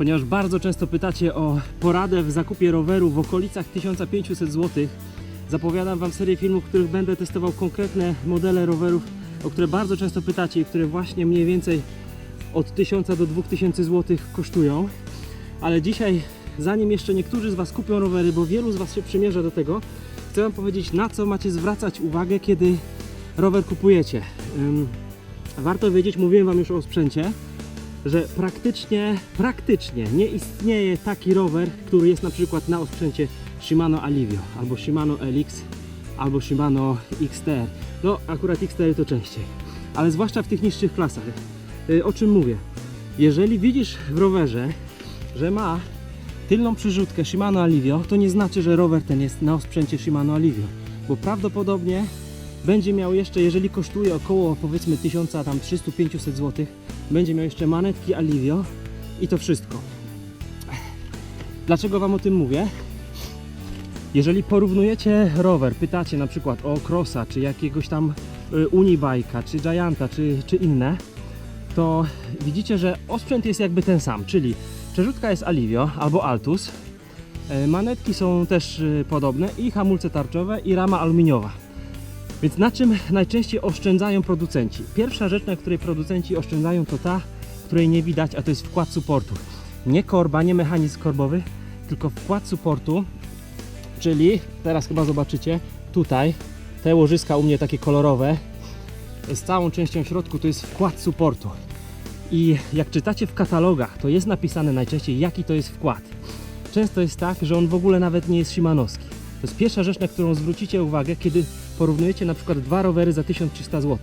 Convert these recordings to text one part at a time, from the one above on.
ponieważ bardzo często pytacie o poradę w zakupie roweru w okolicach 1500 zł. Zapowiadam Wam serię filmów, w których będę testował konkretne modele rowerów, o które bardzo często pytacie i które właśnie mniej więcej od 1000 do 2000 zł kosztują. Ale dzisiaj, zanim jeszcze niektórzy z Was kupią rowery, bo wielu z Was się przymierza do tego, chcę Wam powiedzieć, na co macie zwracać uwagę, kiedy rower kupujecie. Warto wiedzieć, mówiłem Wam już o sprzęcie, że praktycznie, praktycznie nie istnieje taki rower, który jest na przykład na osprzęcie Shimano Alivio, albo Shimano LX, albo Shimano XTR. No, akurat XTR to częściej, ale zwłaszcza w tych niższych klasach. Y, O czym mówię? Jeżeli widzisz w rowerze, że ma tylną przyrzutkę Shimano Alivio, to nie znaczy, że rower ten jest na osprzęcie Shimano Alivio, bo prawdopodobnie będzie miał jeszcze, jeżeli kosztuje około powiedzmy 1300-500 zł, będzie miał jeszcze manetki Alivio i to wszystko. Dlaczego Wam o tym mówię? Jeżeli porównujecie rower, pytacie na przykład o Crossa, czy jakiegoś tam y, Unibike'a, czy Gianta, czy, czy inne, to widzicie, że osprzęt jest jakby ten sam, czyli przerzutka jest Alivio albo Altus, e, manetki są też y, podobne i hamulce tarczowe i rama aluminiowa. Więc na czym najczęściej oszczędzają producenci? Pierwsza rzecz, na której producenci oszczędzają, to ta, której nie widać, a to jest wkład supportu. Nie korba, nie mechanizm korbowy, tylko wkład supportu, czyli teraz chyba zobaczycie tutaj te łożyska u mnie takie kolorowe z całą częścią w środku to jest wkład supportu. I jak czytacie w katalogach, to jest napisane najczęściej jaki to jest wkład. Często jest tak, że on w ogóle nawet nie jest Shimanowski. To jest pierwsza rzecz, na którą zwrócicie uwagę, kiedy porównujecie na przykład dwa rowery za 1300 zł.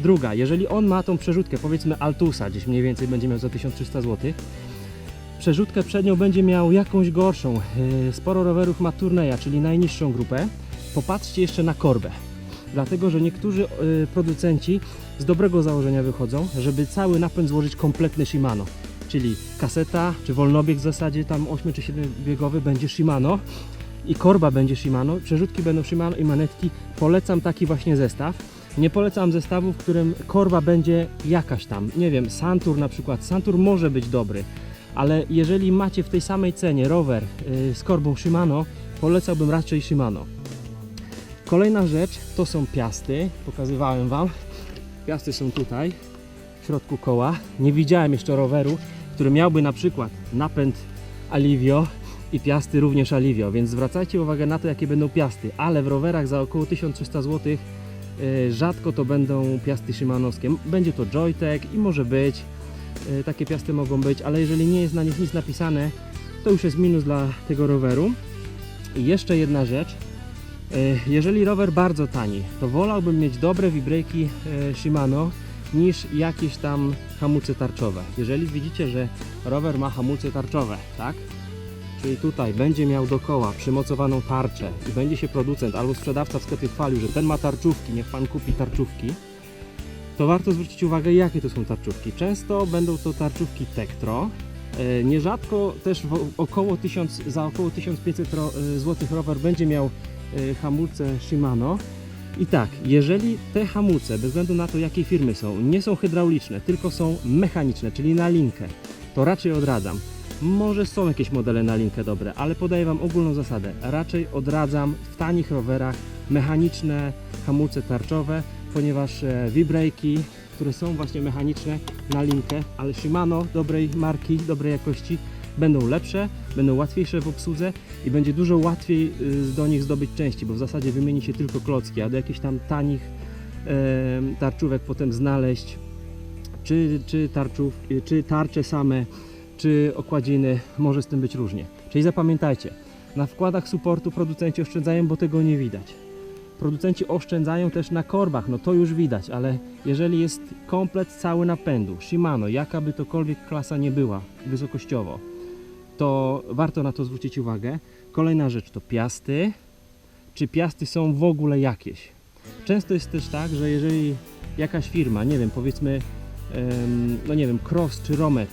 Druga, jeżeli on ma tą przerzutkę, powiedzmy Altusa, gdzieś mniej więcej będzie miał za 1300 zł, przerzutkę przednią będzie miał jakąś gorszą. Yy, Sporo rowerów ma Turneya, czyli najniższą grupę. Popatrzcie jeszcze na korbę. Dlatego, że niektórzy yy, producenci z dobrego założenia wychodzą, żeby cały napęd złożyć kompletny Shimano. Czyli kaseta, czy wolnobieg w zasadzie tam 8 czy 7 biegowy będzie Shimano i korba będzie Shimano, przerzutki będą Shimano i manetki. Polecam taki właśnie zestaw. Nie polecam zestawu, w którym korba będzie jakaś tam, nie wiem, Santur na przykład. Santur może być dobry, ale jeżeli macie w tej samej cenie rower yy, z korbą Shimano, polecałbym raczej Shimano. Kolejna rzecz to są piasty, pokazywałem Wam. Piasty są tutaj, w środku koła. Nie widziałem jeszcze roweru, który miałby na przykład napęd Alivio i piasty również Alivio, więc zwracajcie uwagę na to, jakie będą piasty, ale w rowerach za około 1300 zł y, rzadko to będą piasty szymanowskie. Będzie to Joytech i może być, y, takie piasty mogą być, ale jeżeli nie jest na nich nic napisane, to już jest minus dla tego roweru. I jeszcze jedna rzecz, y, jeżeli rower bardzo tani, to wolałbym mieć dobre wibrejki Shimano niż jakieś tam hamulce tarczowe. Jeżeli widzicie, że rower ma hamulce tarczowe, tak? Czyli tutaj będzie miał dookoła przymocowaną tarczę i będzie się producent albo sprzedawca w sklepie chwalił, że ten ma tarczówki, niech pan kupi tarczówki, to warto zwrócić uwagę, jakie to są tarczówki. Często będą to tarczówki Tektro. E, Nierzadko też około 1000, za około 1500 ro, e, zł rower będzie miał e, hamulce Shimano. I tak, jeżeli te hamulce, bez względu na to jakiej firmy są, nie są hydrauliczne, tylko są mechaniczne, czyli na linkę, to raczej odradzam. Może są jakieś modele na linkę dobre, ale podaję Wam ogólną zasadę. Raczej odradzam w tanich rowerach mechaniczne hamulce tarczowe, ponieważ e, wibrejki, które są właśnie mechaniczne na linkę, ale Shimano dobrej marki, dobrej jakości, będą lepsze, będą łatwiejsze w obsłudze i będzie dużo łatwiej y, do nich zdobyć części, bo w zasadzie wymieni się tylko klocki, a do jakichś tam tanich e, tarczówek potem znaleźć czy, czy, tarczów, czy tarcze same, czy okładziny, może z tym być różnie. Czyli zapamiętajcie, na wkładach supportu producenci oszczędzają, bo tego nie widać. Producenci oszczędzają też na korbach, no to już widać, ale jeżeli jest komplet cały napędu, Shimano, jaka by tokolwiek klasa nie była wysokościowo, to warto na to zwrócić uwagę. Kolejna rzecz to piasty. Czy piasty są w ogóle jakieś? Często jest też tak, że jeżeli jakaś firma, nie wiem, powiedzmy, no nie wiem, Cross czy Romet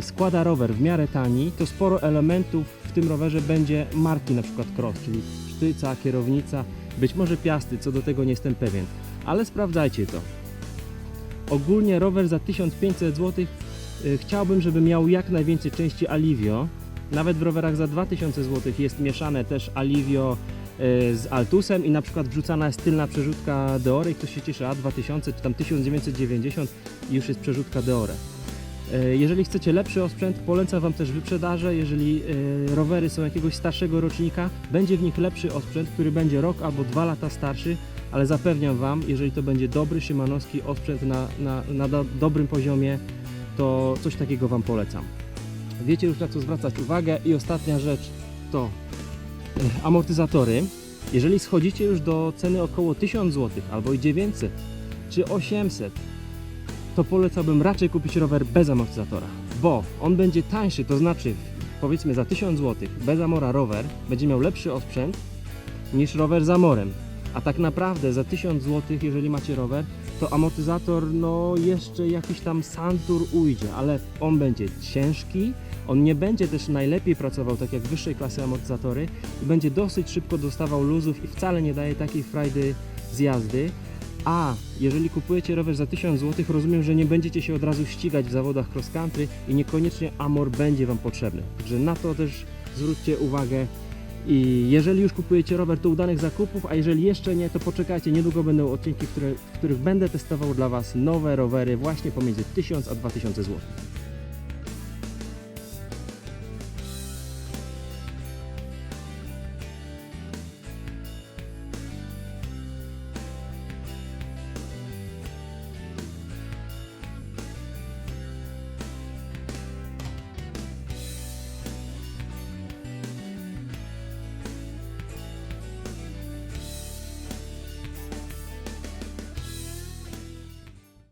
składa rower w miarę tani, to sporo elementów w tym rowerze będzie marki na przykład Cross, czyli sztyca, kierownica, być może piasty, co do tego nie jestem pewien, ale sprawdzajcie to. Ogólnie rower za 1500 zł y, chciałbym, żeby miał jak najwięcej części Alivio. Nawet w rowerach za 2000 zł jest mieszane też Alivio y, z Altusem i na przykład wrzucana jest tylna przerzutka Deore i ktoś się cieszy, a 2000 czy tam 1990 i już jest przerzutka Deore. E, Jeżeli chcecie lepszy osprzęt, polecam Wam też wyprzedaże. Jeżeli e, rowery są jakiegoś starszego rocznika, będzie w nich lepszy osprzęt, który będzie rok albo dwa lata starszy, ale zapewniam Wam, jeżeli to będzie dobry szymanowski osprzęt na, na, na do, dobrym poziomie, to coś takiego Wam polecam. Wiecie już na co zwracać uwagę i ostatnia rzecz to e, amortyzatory. Jeżeli schodzicie już do ceny około 1000 zł albo i 900 czy 800, to polecałbym raczej kupić rower bez amortyzatora, bo on będzie tańszy, to znaczy powiedzmy za 1000 zł bez amora rower będzie miał lepszy osprzęt niż rower z amorem. A tak naprawdę za 1000 zł, jeżeli macie rower, to amortyzator no jeszcze jakiś tam santur ujdzie, ale on będzie ciężki, on nie będzie też najlepiej pracował tak jak wyższej klasy amortyzatory i będzie dosyć szybko dostawał luzów i wcale nie daje takiej frajdy z jazdy. A jeżeli kupujecie rower za 1000 zł, rozumiem, że nie będziecie się od razu ścigać w zawodach cross country i niekoniecznie Amor będzie Wam potrzebny. Także na to też zwróćcie uwagę. I jeżeli już kupujecie rower, to udanych zakupów, a jeżeli jeszcze nie, to poczekajcie, niedługo będą odcinki, które, w których będę testował dla Was nowe rowery właśnie pomiędzy 1000 a 2000 zł.